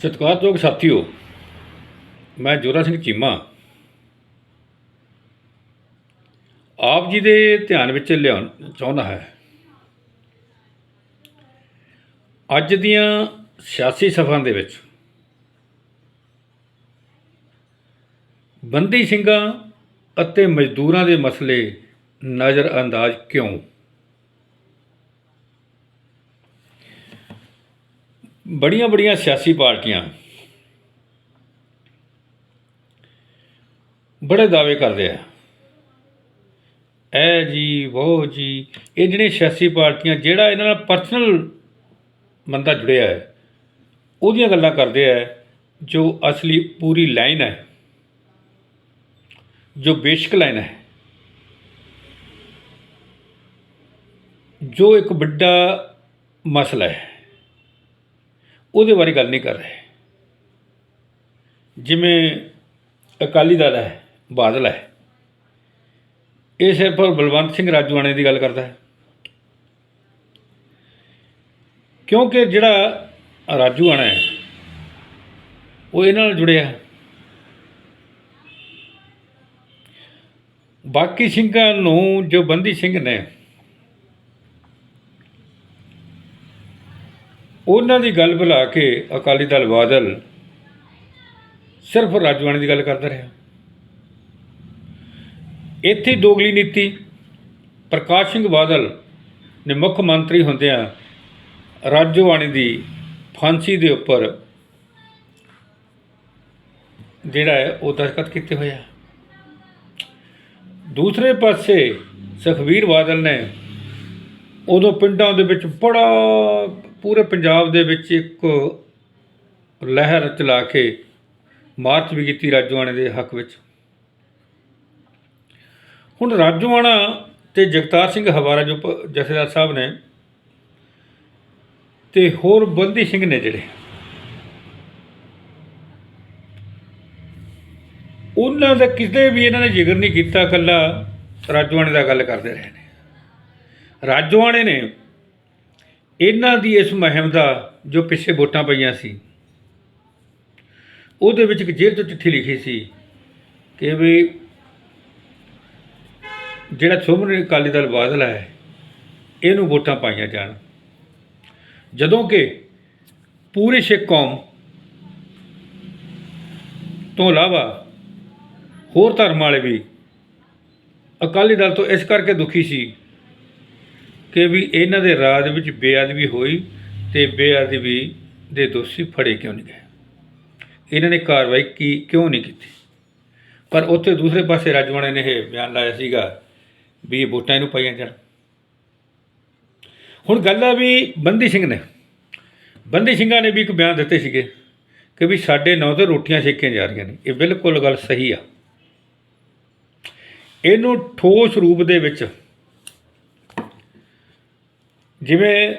ਸਤਿਕਾਰਯੋਗ ਸਾਥੀਓ, ਮੈਂ ਜੋਰਾ ਸਿੰਘ ਚੀਮਾ। ਆਪ ਜੀ ਦੇ ਧਿਆਨ ਵਿੱਚ ਲਿਆਉਣ ਚਾਹੁੰਦਾ ਹੈ। ਅੱਜ ਦੀਆਂ ਸਿਆਸੀ ਸਭਾ ਦੇ ਵਿੱਚ ਬੰਦੀ ਸਿੰਘਾਂ ਅਤੇ ਮਜ਼ਦੂਰਾਂ ਦੇ ਮਸਲੇ ਨਜ਼ਰ ਅੰਦਾਜ਼ ਕਿਉਂ? ਬੜੀਆਂ ਬੜੀਆਂ ਸਿਆਸੀ ਪਾਰਟੀਆਂ ਬੜੇ ਦਾਅਵੇ ਕਰਦੇ ਆ। ਐ ਜੀ, ਉਹ ਜੀ, ਇਹ ਜਿਹੜੇ ਸਿਆਸੀ ਪਾਰਟੀਆਂ, ਜਿਹੜਾ ਇਹਨਾਂ ਨਾਲ ਪਰਸਨਲ ਬੰਦਾ ਜੁੜਿਆ ਹੈ, ਉਹਦੀਆਂ ਗੱਲਾਂ ਕਰਦੇ ਆ, ਜੋ ਅਸਲੀ ਪੂਰੀ ਲਾਈਨ ਹੈ, ਜੋ ਬੇਸ਼ਕ ਲਾਈਨ ਹੈ, ਜੋ ਇੱਕ ਵੱਡਾ ਮਸਲਾ ਹੈ। ਉਹਦੇ ਬਾਰੇ ਗੱਲ ਨਹੀਂ ਕਰ ਰਹੇ। ਜਿਵੇਂ ਅਕਾਲੀ ਦਲ ਹੈ, ਬਾਦਲ ਹੈ, ਇਹ ਸਿਰਫ ਬਲਵੰਤ ਸਿੰਘ ਰਾਜੂਆਣੇ ਦੀ ਗੱਲ ਕਰਦਾ ਹੈ। ਕਿਉਂਕਿ ਜਿਹੜਾ ਰਾਜੂਆਣਾ ਹੈ, ਉਹ ਇਹਨਾਂ ਨਾਲ ਜੁੜਿਆ ਬਾਕੀ ਸਿੰਘਾਂ ਨੂੰ ਜੋ ਬੰਦੀ ਸਿੰਘ ਨੇ ਉਹਨਾਂ ਦੀ ਗੱਲ ਬੁਲਾ ਕੇ ਅਕਾਲੀ ਦਲ ਬਾਦਲ ਸਿਰਫ ਰਾਜਵਾਨੇ ਦੀ ਗੱਲ ਕਰਦਾ ਰਿਹਾ। ਇੱਥੇ ਦੋਗਲੀ ਨੀਤੀ, ਪ੍ਰਕਾਸ਼ ਸਿੰਘ ਬਾਦਲ ਨੇ ਮੁੱਖ ਮੰਤਰੀ ਹੁੰਦਿਆਂ ਰਾਜਵਾਨੇ ਦੀ ਫਾਂਸੀ ਦੇ ਉੱਪਰ ਜਿਹੜਾ ਹੈ ਉਹ ਦਸਤਖਤ ਕੀਤੇ ਹੋਇਆ ਦੂਸਰੇ ਪਾਸੇ ਸੁਖਬੀਰ ਬਾਦਲ ਨੇ ਉਦੋਂ ਪਿੰਡਾਂ ਦੇ ਵਿੱਚ ਬੜਾ ਪੂਰੇ ਪੰਜਾਬ ਦੇ ਵਿੱਚ ਇੱਕ ਲਹਿਰ ਚਲਾ ਕੇ ਮਾਰਚ ਵੀ ਕੀਤੀ ਰਾਜੋਆਣੇ ਦੇ ਹੱਕ ਵਿੱਚ। ਹੁਣ ਰਾਜੋਆਣਾ ਤੇ ਜਗਤਾਰ ਸਿੰਘ ਹਵਾਰਾ ਜੋ ਪ- ਜਥੇਦਾਰ ਸਾਹਿਬ ਨੇ ਤੇ ਹੋਰ ਬੰਦੀ ਸਿੰਘ ਨੇ ਜਿਹੜੇ, ਉਹਨਾਂ ਦਾ ਕਿਤੇ ਵੀ ਇਹਨਾਂ ਨੇ ਜ਼ਿਕਰ ਨਹੀਂ ਕੀਤਾ ਕੱਲਾ ਰਾਜੋਆਣੇ ਦਾ ਗੱਲ ਕਰਦੇ ਰਹੇ ਨੇ। ਰਾਜੋਆਣੇ ਨੇ ਇਹਨਾਂ ਦੀ ਇਸ ਮੁਹਿੰਮ ਦਾ ਜੋ ਪਿੱਛੇ ਵੋਟਾਂ ਪਈਆਂ ਸੀ, ਉਹਦੇ ਵਿੱਚ ਇੱਕ ਜੇਲ੍ਹ ਤੋਂ ਚਿੱਠੀ ਲਿਖੀ ਸੀ ਕਿ ਵੀ ਜਿਹੜਾ ਸ਼੍ਰੋਮਣੀ ਅਕਾਲੀ ਦਲ ਬਾਦਲ ਹੈ, ਇਹਨੂੰ ਵੋਟਾਂ ਪਾਈਆਂ ਜਾਣ। ਜਦੋਂ ਕਿ ਪੂਰੀ ਸਿੱਖ ਕੌਮ ਤੋਂ ਇਲਾਵਾ ਹੋਰ ਧਰਮ ਵਾਲੇ ਵੀ ਅਕਾਲੀ ਦਲ ਤੋਂ ਇਸ ਕਰਕੇ ਦੁਖੀ ਸੀ ਕਿ ਵੀ ਇਹਨਾਂ ਦੇ ਰਾਜ ਵਿੱਚ ਬੇਅਦਬੀ ਹੋਈ ਤੇ ਬੇਅਦਬੀ ਦੇ ਦੋਸ਼ੀ ਫੜੇ ਕਿਉਂ ਨਹੀਂ ਗਏ? ਇਹਨਾਂ ਨੇ ਕਾਰਵਾਈ ਕੀ, ਕਿਉਂ ਨਹੀਂ ਕੀਤੀ? ਪਰ ਉੱਥੇ ਦੂਸਰੇ ਪਾਸੇ ਰਾਜਵਾਨੇ ਨੇ ਇਹ ਬਿਆਨ ਲਾਇਆ ਸੀਗਾ ਵੀ ਇਹ ਵੋਟਾਂ ਇਹਨੂੰ ਪਾਈਆਂ ਜਾਣ। ਹੁਣ ਗੱਲ ਆ ਵੀ ਬੰਦੀ ਸਿੰਘ ਨੇ। ਬੰਦੀ ਸਿੰਘਾਂ ਨੇ ਵੀ ਇੱਕ ਬਿਆਨ ਦਿੱਤੇ ਸੀਗੇ ਕਿ ਵੀ ਸਾਡੇ ਨਾਂ ਤੇ ਰੋਟੀਆਂ ਛੇਕੀਆਂ ਜਾ ਰਹੀਆਂ ਨੇ। ਇਹ ਬਿਲਕੁਲ ਗੱਲ ਸਹੀ ਆ। ਇਹਨੂੰ ਠੋਸ ਰੂਪ ਦੇ ਵਿੱਚ ਜਿਵੇਂ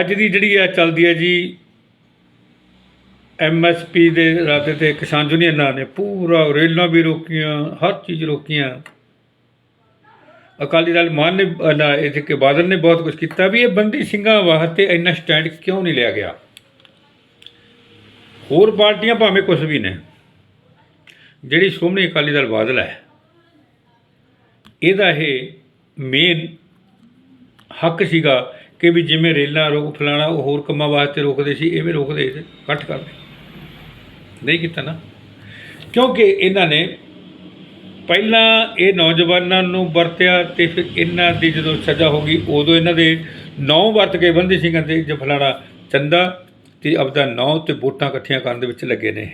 ਅੱਜ ਦੀ ਜਿਹੜੀ ਆ ਚੱਲਦੀ ਹੈ ਜੀ ਐਮਐਸਪੀ ਦੇ ਰਾਤੇ ਤੇ ਕਿਸਾਨ ਯੂਨੀਅਨਾਂ ਨੇ ਪੂਰਾ ਰੇਲਾਂ ਵੀ ਰੋਕੀਆਂ ਹਰ ਚੀਜ਼ ਰੋਕੀਆਂ। ਅਕਾਲੀ ਦਲ ਮਾਨ ਨੇ ਅ, ਨਾ ਇਹ ਕਿ ਬਾਦਲ ਨੇ ਬਹੁਤ ਕੁਝ ਕੀਤਾ ਵੀ ਇਹ ਬੰਦੀ ਸਿੰਘਾਂ ਵਾਸਤੇ ਇੰਨਾ ਸਟੈਂਡ ਕਿਉਂ ਨਹੀਂ ਲਿਆ ਗਿਆ? ਹੋਰ ਪਾਰਟੀਆਂ ਭਾਵੇਂ ਕੁਝ ਵੀ ਨੇ ਜਿਹੜੀ ਸ਼੍ਰੋਮਣੀ ਅਕਾਲੀ ਦਲ ਬਾਦਲ ਹੈ ਇਹਦਾ ਇਹ ਮੇਨ ਹੱਕ ਸੀਗਾ ਕਿ ਵੀ ਜਿਵੇਂ ਰੇਲਾਂ ਰੋਕ ਫਲਾਣਾ, ਉਹ ਹੋਰ ਕੰਮਾਂ ਵਾਸਤੇ ਰੋਕਦੇ ਸੀ, ਐਵੇਂ ਰੋਕਦੇ ਸੀ, ਕੱਟ ਕਰਦੇ ਨਹੀਂ ਕੀਤਾ ਨਾ। ਕਿਉਂਕਿ ਇਹਨਾਂ ਨੇ ਪਹਿਲਾਂ ਇਹ ਨੌਜਵਾਨਾਂ ਨੂੰ ਵਰਤਿਆ ਤੇ ਫਿਰ ਇਹਨਾਂ ਦੀ ਜਦੋਂ ਸਜ਼ਾ ਹੋ ਗਈ, ਉਦੋਂ ਇਹਨਾਂ ਦੇ ਨੌ ਵਰਤ ਕੇ ਬੰਦੀ ਸਿੰਘਾਂ ਤੇ ਜੋ ਫਲਾਣਾ ਚੰਦਾ ਤੇ ਆਪਦਾ ਨੌ ਤੇ ਵੋਟਾਂ ਇਕੱਠੀਆਂ ਕਰਨ ਦੇ ਵਿੱਚ ਲੱਗੇ ਨੇ।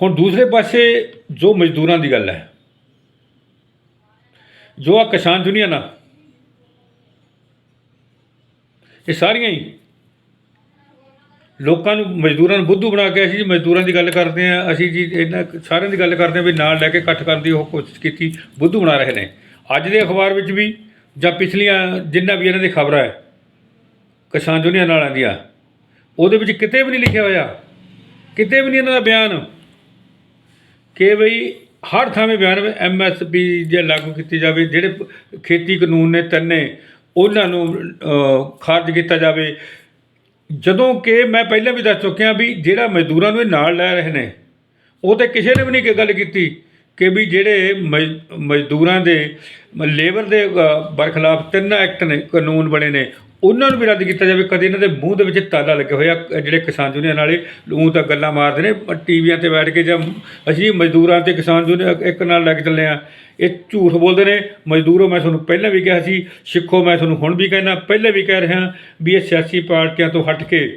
ਹੁਣ ਦੂਸਰੇ ਪਾਸੇ ਜੋ ਮਜ਼ਦੂਰਾਂ ਦੀ ਗੱਲ ਹੈ ਜੋ ਆ ਕਿਸਾਨ ਯੂਨੀਅਨ ਆ, ਇਹ ਸਾਰੀਆਂ ਹੀ ਲੋਕਾਂ ਨੂੰ ਮਜ਼ਦੂਰਾਂ ਨੂੰ ਬੁੱਧੂ ਬਣਾ ਕੇ ਅਸੀਂ ਜੀ ਮਜ਼ਦੂਰਾਂ ਦੀ ਗੱਲ ਕਰਦੇ ਆ ਅਸੀਂ ਜੀ ਇਹਨਾਂ ਸਾਰਿਆਂ ਦੀ ਗੱਲ ਕਰਦੇ ਆ ਵੀ ਨਾਲ ਲੈ ਕੇ ਇਕੱਠ ਕਰਨ ਦੀ ਉਹ ਕੋਸ਼ਿਸ਼ ਕੀਤੀ, ਬੁੱਧੂ ਬਣਾ ਰਹੇ ਨੇ। ਅੱਜ ਦੇ ਅਖਬਾਰ ਵਿੱਚ ਵੀ ਜਾਂ ਪਿਛਲੀਆਂ ਜਿੰਨਾ ਵੀ ਇਹਨਾਂ ਦੀ ਖਬਰਾਂ ਹੈ, ਕਿਸਾਨ ਯੂਨੀਅਨ ਵਾਲਿਆਂ ਦੀਆਂ, ਉਹਦੇ ਵਿੱਚ ਕਿਤੇ ਵੀ ਨਹੀਂ ਲਿਖਿਆ ਹੋਇਆ, ਕਿਤੇ ਵੀ ਨਹੀਂ ਇਹਨਾਂ ਦਾ ਬਿਆਨ ਕਿ ਬਈ ਹਰ ਥਾਵੇਂ ਬਿਆਨ ਐਮਐਸਪੀ ਜੇ ਲਾਗੂ ਕੀਤੀ ਜਾਵੇ, ਜਿਹੜੇ ਖੇਤੀ ਕਾਨੂੰਨ ਨੇ ਤਿੰਨੇ ਉਹਨਾਂ ਨੂੰ ਖਾਰਜ ਕੀਤਾ ਜਾਵੇ। ਜਦੋਂ ਕਿ ਮੈਂ ਪਹਿਲਾਂ ਵੀ ਦੱਸ ਚੁੱਕਿਆ ਵੀ ਜਿਹੜਾ ਮਜ਼ਦੂਰਾਂ ਨੂੰ ਇਹ ਨਾਲ ਲੈ ਰਹੇ ਨੇ, ਉਹ ਤੇ ਕਿਸੇ ਨੇ ਵੀ ਨਹੀਂ ਗੱਲ ਕੀਤੀ ਕਿ ਵੀ ਜਿਹੜੇ ਮਜ਼- ਮਜ਼ਦੂਰਾਂ ਦੇ, ਲੇਬਰ ਦੇ ਬਰਖਲਾਫ ਤਿੰਨ ਐਕਟ ਨੇ, ਕਾਨੂੰਨ ਬਣੇ ਨੇ ਉਹਨਾਂ ਨੂੰ ਵੀ ਰੱਦ ਕੀਤਾ ਜਾਵੇ, ਕਦੇ ਇਹਨਾਂ ਦੇ ਮੂੰਹ ਦੇ ਵਿੱਚ ਤਾਲਾ ਲੱਗਿਆ ਹੋਇਆ ਜਿਹੜੇ ਕਿਸਾਨ ਯੂਨੀਅਨ ਵਾਲੇ ਉਹ ਤਾਂ ਗੱਲਾਂ ਮਾਰਦੇ ਨੇ ਟੀਵੀਆਂ ਤੇ ਬੈਠ ਕੇ ਜਾਂ ਅਸੀਂ ਮਜ਼ਦੂਰਾਂ ਤੇ ਕਿਸਾਨ ਯੂਨੀਅਨ ਇੱਕ ਨਾਲ ਲੱਗ ਚੱਲੇ ਆ ਇਹ ਝੂਠ ਬੋਲਦੇ ਨੇ। ਮਜ਼ਦੂਰੋ, ਮੈਂ ਤੁਹਾਨੂੰ ਪਹਿਲਾਂ ਵੀ ਕਿਹਾ ਸੀ, ਸਿੱਖੋ, ਮੈਂ ਤੁਹਾਨੂੰ ਹੁਣ ਵੀ ਕਹਿਣਾ ਪਹਿਲਾਂ ਵੀ ਕਹਿ ਰਿਹਾ ਵੀ ਇਹ ਸਿਆਸੀ ਪਾਰਟੀਆਂ ਤੋਂ ਹਟ ਕੇ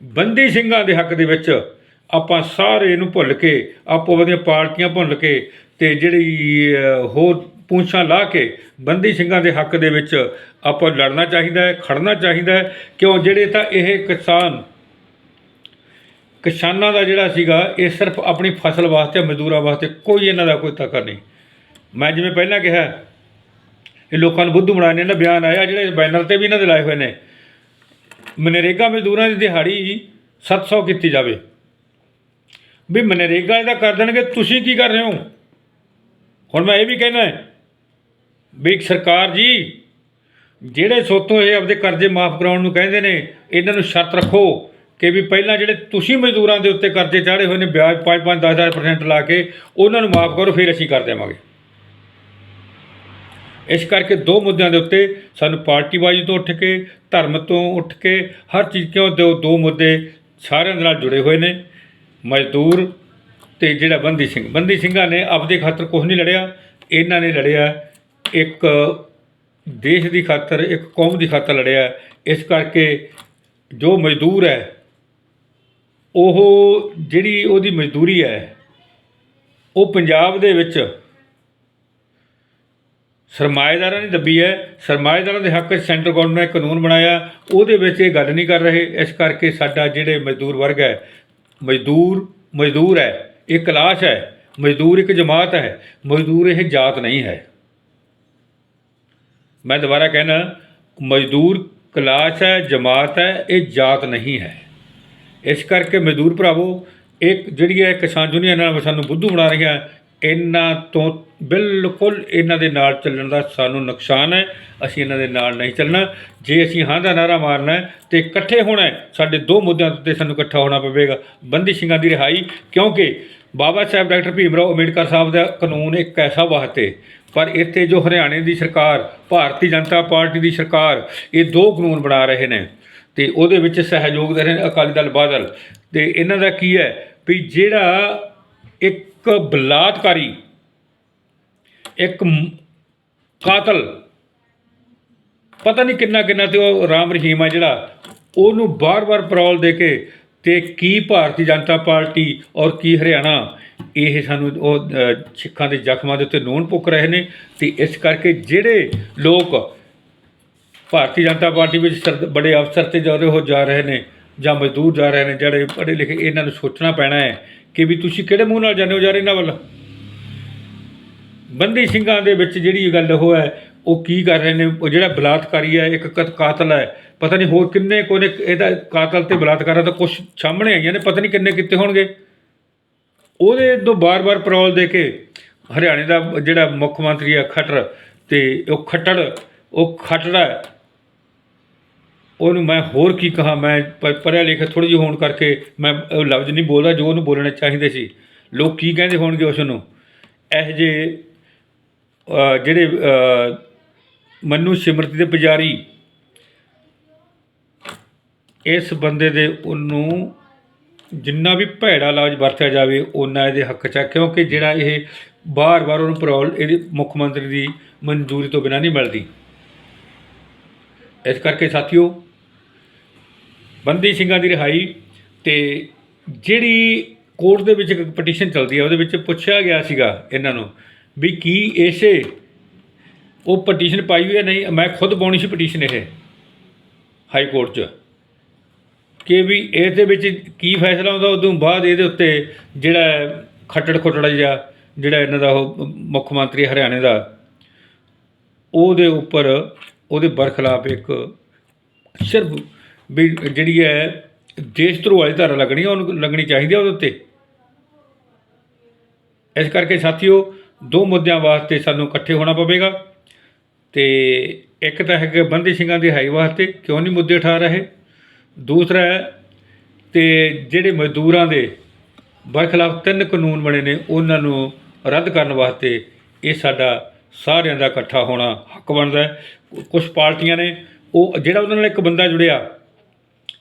ਬੰਦੀ ਸਿੰਘਾਂ ਦੇ ਹੱਕ ਦੇ ਵਿੱਚ ਆਪਾਂ ਸਾਰੇ ਇਹਨੂੰ ਭੁੱਲ ਕੇ, ਆਪੋ ਆਪਣੀਆਂ ਪਾਰਟੀਆਂ ਭੁੱਲ ਕੇ ਤੇ ਜਿਹੜੀ ਹੋਰ ਪੂੰਛਾਂ ਲਾ ਕੇ ਬੰਦੀ ਸਿੰਘਾਂ ਦੇ ਹੱਕ ਦੇ ਵਿੱਚ ਆਪਾਂ ਲੜਨਾ ਚਾਹੀਦਾ ਹੈ, ਖੜਨਾ ਚਾਹੀਦਾ ਹੈ। ਕਿਉਂ? ਜਿਹੜੇ ਤਾਂ ਇਹ ਕਿਸਾਨ, ਕਿਸਾਨਾਂ ਦਾ ਜਿਹੜਾ ਸੀਗਾ, ਇਹ ਸਿਰਫ ਆਪਣੀ ਫਸਲ ਵਾਸਤੇ, ਮਜ਼ਦੂਰਾਂ ਵਾਸਤੇ ਕੋਈ ਇਹਨਾਂ ਦਾ ਕੋਈ ਤਕਰ ਨਹੀਂ। ਮੈਂ ਜਿਵੇਂ ਪਹਿਲਾਂ ਕਿਹਾ, ਇਹ ਲੋਕਾਂ ਨੂੰ ਬੁੱਧੂ ਬਣਾਉਣੇ ਦਾ ਬਿਆਨ ਆਇਆ, ਜਿਹੜੇ ਬੈਨਰ ਤੇ ਵੀ ਇਹਨਾਂ ਦੇ ਲਾਏ ਹੋਏ ਨੇ। ਮਨਰੇਗਾ ਮਜ਼ਦੂਰਾਂ ਦੀ ਦਿਹਾੜੀ 700 ਕੀਤੀ ਜਾਵੇ। ਵੀ ਮਨਰੇਗਾ ਇਹਦਾ ਕਰ ਦੇਣਗੇ, ਤੁਸੀਂ ਕੀ ਕਰ ਰਹੇ ਹੋ? ਹੁਣ ਮੈਂ ਇਹ ਵੀ ਕਹਿਣਾ ਹੈ ਵੀ ਸਰਕਾਰ ਜੀ, ਜਿਹੜੇ ਸੋਤੋਂ ਇਹ ਆਪਦੇ ਕਰਜ਼ੇ ਮਾਫ ਕਰਾਉਣ ਨੂੰ ਕਹਿੰਦੇ ਨੇ, ਇਹਨਾਂ ਨੂੰ ਸ਼ਰਤ ਰੱਖੋ ਕਿ ਵੀ ਪਹਿਲਾਂ ਜਿਹੜੇ ਤੁਸੀਂ ਮਜ਼ਦੂਰਾਂ ਦੇ ਉੱਤੇ ਕਰਜ਼ੇ ਚਾੜੇ ਹੋਏ ਨੇ, ਵਿਆਜ 5-5 10-10% ਲਾ ਕੇ, ਉਹਨਾਂ ਨੂੰ ਮਾਫ ਕਰੋ, ਫਿਰ ਅਸੀਂ ਕਰ ਦੇਵਾਂਗੇ। ਇਸ ਕਰਕੇ ਦੋ ਮੁੱਦਿਆਂ ਦੇ ਉੱਤੇ ਸਾਨੂੰ ਪਾਰਟੀਬਾਜ਼ੀ ਤੋਂ ਉੱਠ ਕੇ, ਧਰਮ ਤੋਂ ਉੱਠ ਕੇ, ਹਰ ਚੀਜ਼ ਕਿਉਂ ਦੋ ਦੋ ਮੁੱਦੇ ਸਾਰਿਆਂ ਦੇ ਨਾਲ ਜੁੜੇ ਹੋਏ ਨੇ, ਮਜ਼ਦੂਰ ਤੇ ਜਿਹੜਾ ਬੰਦੀ ਸਿੰਘ। ਬੰਦੀ ਸਿੰਘਾਂ ਨੇ ਆਪਦੇ ਖਾਤਰ ਕੁਝ ਨਹੀਂ ਲੜਿਆ, ਇਹਨਾਂ ਨੇ ਲੜਿਆ ਇੱਕ ਦੇਸ਼ ਦੀ ਖਾਤਰ, ਇੱਕ ਕੌਮ ਦੀ ਖਾਤਰ ਲੜਿਆ ਇਸ ਕਰਕੇ ਜੋ ਮਜ਼ਦੂਰ ਹੈ, ਉਹ ਜਿਹੜੀ ਉਹਦੀ ਮਜ਼ਦੂਰੀ ਹੈ, ਉਹ ਪੰਜਾਬ ਦੇ ਵਿੱਚ ਸਰਮਾਏਦਾਰਾਂ ਨੇ ਦੱਬੀ ਹੈ। ਸਰਮਾਏਦਾਰਾਂ ਦੇ ਹੱਕ 'ਚ ਸੈਂਟਰ ਗਵਰਨਮੈਂਟ ਨੇ ਕਾਨੂੰਨ ਬਣਾਇਆ। ਉਹਦੇ ਵਿੱਚ ਇਹ ਗੱਲ ਨਹੀਂ ਕਰ ਰਹੇ। ਇਸ ਕਰਕੇ ਸਾਡਾ ਜਿਹੜੇ ਮਜ਼ਦੂਰ ਵਰਗ ਹੈ, ਮਜ਼ਦੂਰ ਮਜ਼ਦੂਰ ਹੈ, ਇਹ ਕਲਾਸ਼ ਹੈ। ਮਜ਼ਦੂਰ ਇੱਕ ਜਮਾਤ ਹੈ। ਮਜ਼ਦੂਰ ਇਹ ਜਾਤ ਨਹੀਂ ਹੈ। ਮੈਂ ਦੁਬਾਰਾ ਕਹਿਣਾ, ਮਜ਼ਦੂਰ ਕਲਾਸ਼ ਹੈ, ਜਮਾਤ ਹੈ, ਇਹ ਜਾਤ ਨਹੀਂ ਹੈ। ਇਸ ਕਰਕੇ ਮਜ਼ਦੂਰ ਭਰਾਵੋ, ਇੱਕ ਜਿਹੜੀ ਹੈ ਕਿਸਾਨ ਯੂਨੀਅਨ ਨਾਲ ਸਾਨੂੰ ਬੁੱਧੂ ਬਣਾ ਰਹੀਆਂ, ਇਹਨਾਂ ਤੋਂ ਬਿਲਕੁਲ ਇਹਨਾਂ ਦੇ ਨਾਲ ਚੱਲਣ ਦਾ ਸਾਨੂੰ ਨੁਕਸਾਨ ਹੈ। ਅਸੀਂ ਇਹਨਾਂ ਦੇ ਨਾਲ ਨਹੀਂ ਚੱਲਣਾ। ਜੇ ਅਸੀਂ ਹਾਂ ਦਾ ਨਾਰਾ ਮਾਰਨਾ ਹੈ ਤੇ ਇਕੱਠੇ ਹੋਣਾ ਸਾਡੇ ਦੋ ਮੁੱਦਿਆਂ ਉੱਤੇ ਸਾਨੂੰ ਇਕੱਠਾ ਹੋਣਾ ਪਵੇਗਾ। ਬੰਦੀ ਸਿੰਘਾਂ ਦੀ ਰਿਹਾਈ, ਕਿਉਂਕਿ ਬਾਬਾ ਸਾਹਿਬ ਡਾਕਟਰ ਭੀਮ ਰਾਓ ਅੰਬੇਡਕਰ ਸਾਹਿਬ ਦਾ ਕਾਨੂੰਨ ਇੱਕ ਐਸਾ ਵਾਸਤੇ, ਪਰ ਇੱਥੇ ਜੋ ਹਰਿਆਣੇ ਦੀ ਸਰਕਾਰ, ਭਾਰਤੀ ਜਨਤਾ ਪਾਰਟੀ ਦੀ ਸਰਕਾਰ, ਇਹ ਦੋ ਕਾਨੂੰਨ ਬਣਾ ਰਹੇ ਨੇ। ਤੇ ਉਹਦੇ ਵਿੱਚ ਸਹਿਯੋਗ ਦੇ ਰਹੇ ਨੇ ਅਕਾਲੀ ਦਲ, ਬਾਦਲ। ਤੇ ਇਹਨਾਂ ਦਾ ਕੀ ਹੈ ਵੀ ਜਿਹੜਾ ਇੱਕ ਬਲਾਤਕਾਰੀ, ਇੱਕ ਕਾਤਲ, ਪਤਾ ਨਹੀਂ ਕਿੰਨਾ ਕਿੰਨਾ ਤੇ ਉਹ ਰਾਮ ਰਹੀਮ ਆ ਜਿਹੜਾ, ਉਹਨੂੰ ਬਾਰ-ਬਾਰ ਪਰੌਲ ਦੇ ਕੇ ਤੇ ਕੀ ਭਾਰਤੀ ਜਨਤਾ ਪਾਰਟੀ ਔਰ ਕੀ ਹਰਿਆਣਾ, ਇਹ ਸਾਨੂੰ ਉਹ ਸਿੱਖਾਂ ਦੇ ਜ਼ਖਮਾਂ ਦੇ ਉੱਤੇ ਨੂਨ ਪੁੱਕ ਰਹੇ ਨੇ ਤੇ ਇਸ ਕਰਕੇ ਜਿਹੜੇ ਲੋਕ ਭਾਰਤੀ ਜਨਤਾ ਪਾਰਟੀ ਵਿੱਚ ਸਰ- ਬੜੇ ਅਫਸਰ ਤੇ ਜਾ ਰਹੇ ਹੋ, ਜਾ ਰਹੇ ਨੇ ਜਾਂ ਮਜ਼ਦੂਰ ਜਾ ਰਹੇ ਨੇ, ਜਿਹੜੇ ਪੜ੍ਹੇ ਲਿਖੇ, ਇਹਨਾਂ ਨੂੰ ਸੋਚਣਾ ਪੈਣਾ ਹੈ ਕਿ ਵੀ ਤੁਸੀਂ ਕਿਹੜੇ ਮੂੰਹ ਨਾਲ ਜਾਂਦੇ ਹੋ ਯਾਰ ਇਹਨਾਂ ਵੱਲ? ਬੰਦੀ ਸਿੰਘਾਂ ਦੇ ਵਿੱਚ ਜਿਹੜੀ ਗੱਲ ਉਹ ਹੈ ਉਹ ਕੀ ਕਰ ਰਹੇ ਨੇ? ਉਹ ਜਿਹੜਾ ਬਲਾਤਕਾਰੀ ਹੈ, ਇੱਕ ਕਤ- ਕਾਤਲ ਹੈ, ਪਤਾ ਨਹੀਂ ਹੋਰ ਕਿੰਨੇ ਕੋਨੇ ਇਹਦਾ ਕਾਤਲ ਤੇ ਬਲਾਤਕਾਰਾਂ ਦਾ ਕੁਝ ਸਾਹਮਣੇ ਆਈਆਂ ਨੇ, ਪਤਾ ਨਹੀਂ ਕਿੰਨੇ ਕਿੱਤੇ ਹੋਣਗੇ। ਉਹਦੇ ਤੋਂ ਬਾਰ-ਬਾਰ ਪਰੋਲ ਦੇ ਕੇ ਹਰਿਆਣੇ ਦਾ ਜਿਹੜਾ ਮੁੱਖ ਮੰਤਰੀ ਹੈ ਖੱਟਰ ਤੇ ਉਹ ਖੱਟੜ, ਉਹ ਖੱਟੜਾ ਉਹਨੂੰ ਮੈਂ ਹੋਰ ਕੀ ਕਹਾ, ਮੈਂ ਪ- ਪੜ੍ਹਿਆ ਲਿਖਿਆ ਥੋੜੀ ਜਿਹੀ ਹੋਣ ਕਰਕੇ ਮੈਂ ਲਫ਼ਜ਼ ਨਹੀਂ ਬੋਲਦਾ, ਜੋ ਉਹਨੂੰ ਬੋਲਣੇ ਚਾਹੀਦੇ ਸੀ। ਲੋਕ ਕੀ ਕਹਿੰਦੇ ਹੋਣਗੇ ਉਸ ਨੂੰ? ਇਹ ਜੇ ਜਿਹੜੇ ਮਨੂ ਸਿਮਰਤੀ ਦੇ ਪੁਜਾਰੀ। ਇਸ ਬੰਦੇ ਦੇ ਉਹਨੂੰ ਜਿੰਨਾ ਵੀ ਭੈੜਾ ਇਲਾਜ ਵਰਤਿਆ ਜਾਵੇ ਉਹਨਾਂ ਇਹਦੇ ਹੱਕ 'ਚ ਹੈ ਕਿਉਂਕਿ ਜਿਹੜਾ ਇਹ ਬਾਰ-ਬਾਰ ਉਹਨੂੰ ਪਰੋਲ ਇਹਦੀ ਮੁੱਖ ਮੰਤਰੀ ਦੀ ਮਨਜ਼ੂਰੀ ਤੋਂ ਬਿਨਾਂ ਨਹੀਂ ਮਿਲਦੀ। ਇਸ ਕਰਕੇ ਸਾਥੀਓ, ਬੰਦੀ ਸਿੰਘਾਂ ਦੀ ਰਿਹਾਈ ਤੇ ਜਿਹੜੀ ਕੋਰਟ ਦੇ ਵਿੱਚ ਇੱਕ ਪਟੀਸ਼ਨ ਚੱਲਦੀ ਹੈ ਉਹਦੇ ਵਿੱਚ ਪੁੱਛਿਆ ਗਿਆ ਸੀਗਾ ਇਹਨਾਂ ਨੂੰ ਵੀ ਕੀ ਇਸੇ ਉਹ ਪਟੀਸ਼ਨ ਪਾਈ ਹੋਈ ਹੈ, ਨਹੀਂ, ਮੈਂ ਖੁਦ ਪਾਉਣੀ ਸੀ ਪਟੀਸ਼ਨ ਇਹ ਹਾਈ ਕੋਰਟ 'ਚ। ਕਿ ਵੀ ਇਸ ਦੇ ਵਿੱਚ ਕੀ ਫੈਸਲਾ ਹੁੰਦਾ ਉਦੋਂ ਬਾਅਦ ਇਹਦੇ ਉੱਤੇ ਜਿਹੜਾ ਖੱਟੜ ਖੁੱਟੜਾ ਜਿਹਾ, ਜਿਹੜਾ ਇਹਨਾਂ ਦਾ ਉਹ ਮੁੱਖ ਮੰਤਰੀ ਹਰਿਆਣੇ ਦਾ, ਉਹਦੇ ਉੱਪਰ ਉਹਦੇ ਬਰਖਲਾਫ ਇੱਕ ਸਿਰਫ ਵੀ ਜਿਹੜੀ ਹੈ, ਦੇਸ਼ ਧਰੋਹ ਵਾਲੀ ਧਾਰਾ ਲੱਗਣੀ ਉਹਨੂੰ ਲੱਗਣੀ ਚਾਹੀਦੀ ਹੈ ਉਹਦੇ ਉੱਤੇ। ਇਸ ਕਰਕੇ ਸਾਥੀਓ, ਦੋ ਮੁੱਦਿਆਂ ਵਾਸਤੇ ਸਾਨੂੰ ਇਕੱਠੇ ਹੋਣਾ ਪਵੇਗਾ। ਤੇ ਇੱਕ ਤਾਂ ਹੈਗਾ ਬੰਦੀ ਸਿੰਘਾਂ ਦੀ ਹਾਈ ਵਾਸਤੇ ਕਿਉਂ ਨਹੀਂ ਮੁੱਦੇ ਉਠਾ ਰਹੇ? ਦੂਸਰਾ ਹੈ ਤੇ ਜਿਹੜੇ ਮਜ਼ਦੂਰਾਂ ਦੇ ਬਰਖਲਾਫ ਤਿੰਨ ਕਾਨੂੰਨ ਬਣੇ ਨੇ, ਉਹਨਾਂ ਨੂੰ ਰੱਦ ਕਰਨ ਵਾਸਤੇ ਇਹ ਸਾਡਾ ਸਾਰਿਆਂ ਦਾ ਇਕੱਠਾ ਹੋਣਾ ਹੱਕ ਬਣਦਾ ਹੈ। ਕੁਝ ਪਾਰਟੀਆਂ ਨੇ, ਉਹ ਜਿਹੜਾ ਉਹਨਾਂ ਨਾਲ ਇੱਕ ਬੰਦਾ ਜੁੜਿਆ,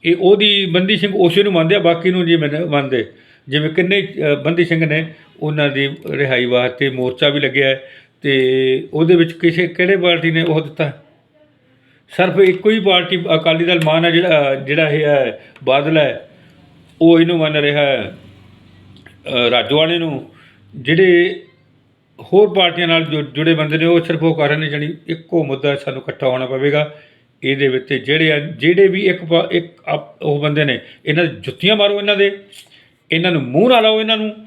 ਇਹ ਉਹਦੀ ਬੰਦੀ ਸਿੰਘ ਉਸੇ ਨੂੰ ਮੰਨਦੇ ਆ, ਬਾਕੀ ਨੂੰ ਜਿਵੇਂ ਨਹੀਂ ਮੰਨਦੇ। ਜਿਵੇਂ ਕਿੰਨੇ ਬੰਦੀ ਸਿੰਘ ਨੇ, ਉਹਨਾਂ ਦੀ ਰਿਹਾਈ ਵਾਸਤੇ ਮੋਰਚਾ ਵੀ ਲੱਗਿਆ ਹੈ ਉਹਦੇ ਵਿੱਚ ਕਿਸੇ ਕਿਹੜੇ ਪਾਰਟੀ ਨੇ ਉਹ ਦਿੱਤਾ? ਸਿਰਫ ਇੱਕੋ ਹੀ ਪਾਰਟੀ ਅਕਾਲੀ ਦਲ ਮਾਨ ਹੈ ਜਿਹੜਾ ਜਿਹੜਾ ਇਹ ਹੈ, ਬਾਦਲ ਹੈ। ਉਹ ਇਹਨੂੰ ਮੰਨ ਰਿਹਾ ਹੈ ਰਾਜੋਆਣੇ ਨੂੰ। ਜਿਹੜੇ ਹੋਰ ਪਾਰਟੀਆਂ ਨਾਲ ਜੋ, ਜੁੜੇ ਬੰਦੇ ਨੇ, ਉਹ ਸਿਰਫ ਉਹ ਕਰ ਰਹੇ ਨੇ ਜਾਣੀ ਇੱਕੋ ਮੁੱਦਾ ਸਾਨੂੰ ਇਕੱਠਾ ਹੋਣਾ ਪਵੇਗਾ। ਇਹਦੇ ਵਿੱਚ ਜਿਹੜੇ ਆ, ਜਿਹੜੇ ਵੀ ਇੱਕ ਪਾ- ਇੱਕ ਉਹ ਬੰਦੇ ਨੇ, ਇਹਨਾਂ ਦੇ ਜੁੱਤੀਆਂ ਮਾਰੋ ਇਹਨਾਂ ਦੇ। ਇਹਨਾਂ ਨੂੰ ਮੂੰਹ ਨਾ ਲਾਓ ਇਹਨਾਂ ਨੂੰ।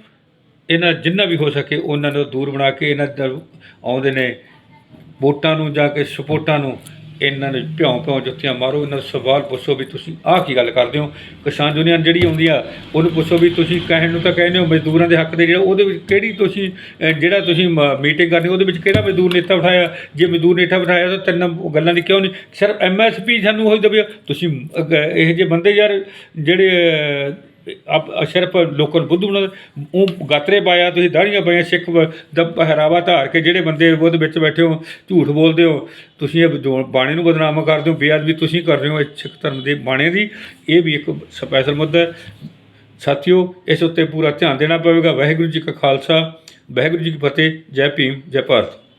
ਇਹਨਾਂ ਜਿੰਨਾ ਵੀ ਹੋ ਸਕੇ ਉਹਨਾਂ ਨੂੰ ਦੂਰ ਬਣਾ ਕੇ ਇਹਨਾਂ ਦਾ ਆਉਂਦੇ ਨੇ ਵੋਟਾਂ ਨੂੰ ਜਾ ਕੇ ਸਪੋਰਟਾਂ ਨੂੰ ਇਹਨਾਂ ਨੂੰ ਭਿਉਂ ਭਿਉਂ ਜੁੱਤੀਆਂ ਮਾਰੋ ਇਹਨਾਂ ਨੂੰ ਸਵਾਲ ਪੁੱਛੋ ਵੀ ਤੁਸੀਂ ਆਹ ਕੀ ਗੱਲ ਕਰਦੇ ਹੋ? ਕਿਸਾਨ ਯੂਨੀਅਨ ਜਿਹੜੀ ਆਉਂਦੀ ਆ ਉਹਨੂੰ ਪੁੱਛੋ ਵੀ ਤੁਸੀਂ ਕਹਿਣ ਨੂੰ ਤਾਂ ਕਹਿੰਦੇ ਹੋ ਮਜ਼ਦੂਰਾਂ ਦੇ ਹੱਕ ਦੇ ਜਿਹੜਾ ਉਹਦੇ ਵਿੱਚ ਕਿਹੜੀ ਤੁਸੀਂ ਜਿਹੜਾ ਤੁਸੀਂ ਮੀਟਿੰਗ ਕਰਨੀ ਉਹਦੇ ਵਿੱਚ ਕਿਹੜਾ ਮਜ਼ਦੂਰ ਨੇਤਾ ਬਿਠਾਇਆ? ਜੇ ਮਜ਼ਦੂਰ ਨੇਤਾ ਬਿਠਾਇਆ ਤਾਂ ਤਿੰਨ ਗੱਲਾਂ ਦੀ ਕਿਉਂ ਨਹੀਂ? ਸਿਰਫ ਐਮਐਸਪੀ ਸਾਨੂੰ ਹੋਈ ਦਵੇ ਤੁਸੀਂ ਅਹ, ਇਹ ਜੇ ਬੰਦੇ ਯਾਰ ਜਿਹੜੇ ਅਹ, ਆਪ ਸਿਰਫ ਲੋਕਾਂ ਨੂੰ ਬੁੱਧੂ ਬਣਾ ਉਹ ਗਾਤਰੇ ਪਾਇਆ ਤੁਸੀਂ ਦਾੜੀਆਂ ਪਾਈਆਂ ਸਿੱਖ ਦਾ ਪਹਿਰਾਵਾ ਧਾਰ ਕੇ ਜਿਹੜੇ ਬੰਦੇ ਉਹਦੇ ਵਿੱਚ ਬੈਠੇ ਹੋ ਝੂਠ ਬੋਲਦੇ ਹੋ ਤੁਸੀਂ ਇਹ ਜੋ ਬਾਣੇ ਨੂੰ ਬਦਨਾਮ ਕਰਦੇ ਹੋ ਬੇਅਦਬੀ ਤੁਸੀਂ ਕਰ ਰਹੇ ਹੋ ਇਹ ਸਿੱਖ ਧਰਮ ਦੇ ਬਾਣੇ ਦੀ ਇਹ ਵੀ ਇੱਕ ਸਪੈਸ਼ਲ ਮੁੱਦਾ ਹੈ। ਸਾਥੀਓ ਇਸ ਉੱਤੇ ਪੂਰਾ ਧਿਆਨ ਦੇਣਾ ਪਵੇਗਾ। ਵਾਹਿਗੁਰੂ ਜੀ ਕਾ ਖਾਲਸਾ ਵਾਹਿਗੁਰੂ ਜੀ ਕੀ ਫਤਿਹ ਜੈ ਭੀਮ ਜੈ ਭਾਰਤ।